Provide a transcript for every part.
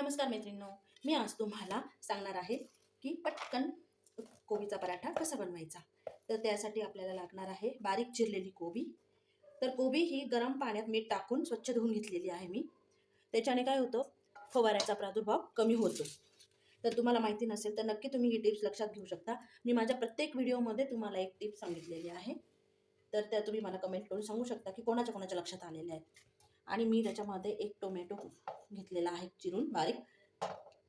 नमस्कार मैत्रिणींनो मी आज तुम्हाला सांगणार आहे की पटकन कोबीचा पराठा कसा बनवायचा. तर त्यासाठी आपल्याला लागणार आहे बारीक चिरलेली कोबी. तर कोबी ही गरम पाण्यात मीठ टाकून स्वच्छ धुवून घेतलेली आहे मी. त्याच्याने काय होतं फवाऱ्याचा प्रादुर्भाव कमी होतो. तर तुम्हाला माहिती नसेल तर नक्की तुम्ही ही टिप्स लक्षात घेऊ शकता. मी माझ्या प्रत्येक व्हिडिओमध्ये तुम्हाला एक टिप सांगितलेली आहे. तर त्या तुम्ही मला कमेंट करून सांगू शकता की कोणाच्या कोणाच्या लक्षात आलेल्या आहेत. आणि मी त्याच्यामध्ये एक टोमॅटो घेतलेला आहे चिरून बारीक.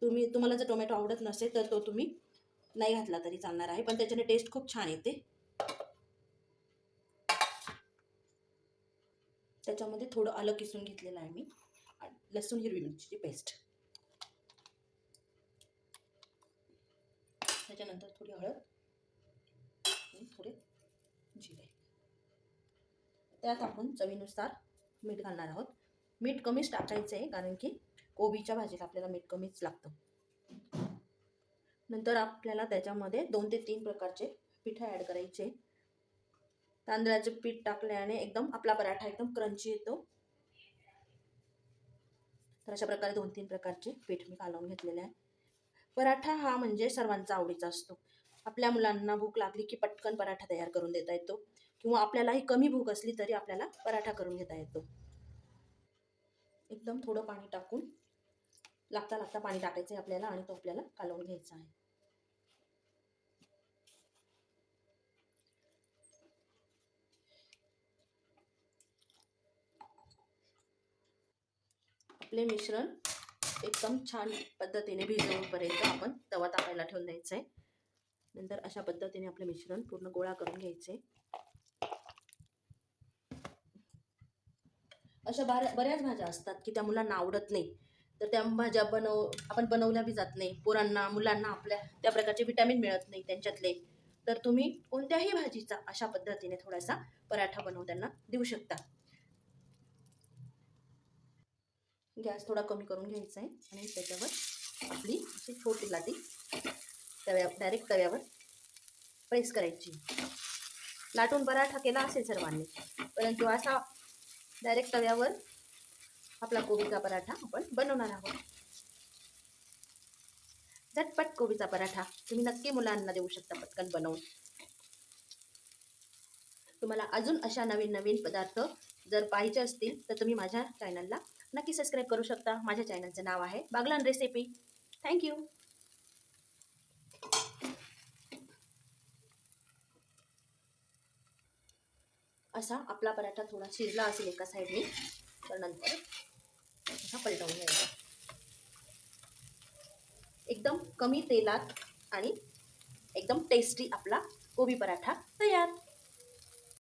तुम्ही तुम्हाला जर टोमॅटो आवडत नसेल तर तो तुम्ही नाही घातला तरी चालणार आहे पण त्याच्याने टेस्ट खूप छान येते. त्याच्यामध्ये थोडं आलं किसून घेतलेलं आहे मी. आणि लसूण हिरवी मिरचीची पेस्ट त्याच्यानंतर थोडी हळद थोडे जिरे. त्यात आपण चवीनुसार मीठ घालणार आहोत. मीठ कमीच टाकायचं आहे कारण की कोबीच्या भाजीला आपल्याला मीठ कमीच लागतं. नंतर आपल्याला त्याच्यामध्ये दोन ते तीन प्रकारचे पिठं ॲड करायचे. तांदळाचे पीठ टाकल्याने एकदम आपला पराठा एकदम क्रंची येतो. तर अशा प्रकारे दोन तीन प्रकारचे पीठ मी घालवून घेतलेले आहे. पराठा हा म्हणजे सर्वांचा आवडीचा असतो. आपल्या मुलांना भूक लागली की पटकन पराठा तयार करून देता येतो. किंवा आपल्यालाही कमी भूक असली तरी आपल्याला पराठा करून घेता येतो. एकदम थोडं पाणी टाकून लागता लागता पाणी टाकायचं आहे आपल्याला आणि तो आपल्याला कालवून घ्यायचा आहे. आपले मिश्रण एकदम छान पद्धतीने भिजवूपर्यंत आपण तवा तापायला ठेवून द्यायचं आहे. नंतर अशा पद्धतीने आपलं मिश्रण पूर्ण गोळा करून घ्यायचे. अशा बऱ्या बऱ्याच भाज्या असतात की त्या मुलांना आवडत नाही. तर त्या भाज्या बनव आपण बनवल्या बी जात नाही. पोरांना मुलांना आपल्या त्या प्रकारचे विटॅमिन मिळत नाही त्यांच्यातले. तर तुम्ही कोणत्याही भाजीचा अशा पद्धतीने थोडासा पराठा बनवताना देऊ शकता. गॅस थोडा कमी करून घ्यायचा आहे आणि त्याच्यावर आपली अशी छोटी लाटी तव्या डायरेक्ट तव्यावर प्रेस करायची. लाटून पराठा केला असेल सर्वांनी. परंतु असा डायरेक्ट तव्यावर आपला कोबीचा पराठा आपण बनवणार आहोत. झटपट कोबीचा पराठा तुम्ही नक्की मुलांना देऊ शकता पटकन बनवून. तुम्हाला अजून अशा नवीन नवीन पदार्थ जर पाहिजे असतील तर तुम्ही माझ्या चॅनलला नक्की सबस्क्राईब करू शकता. माझ्या चॅनलचं नाव आहे बागलान रेसिपी थँक्यू असा आपला पराठा थोडा शिजला असेल एका साईडने तर नंतर असा पलटवून घ्यायचा. एकदम कमी तेलात आणि एकदम टेस्टी आपला कोबी पराठा तयार.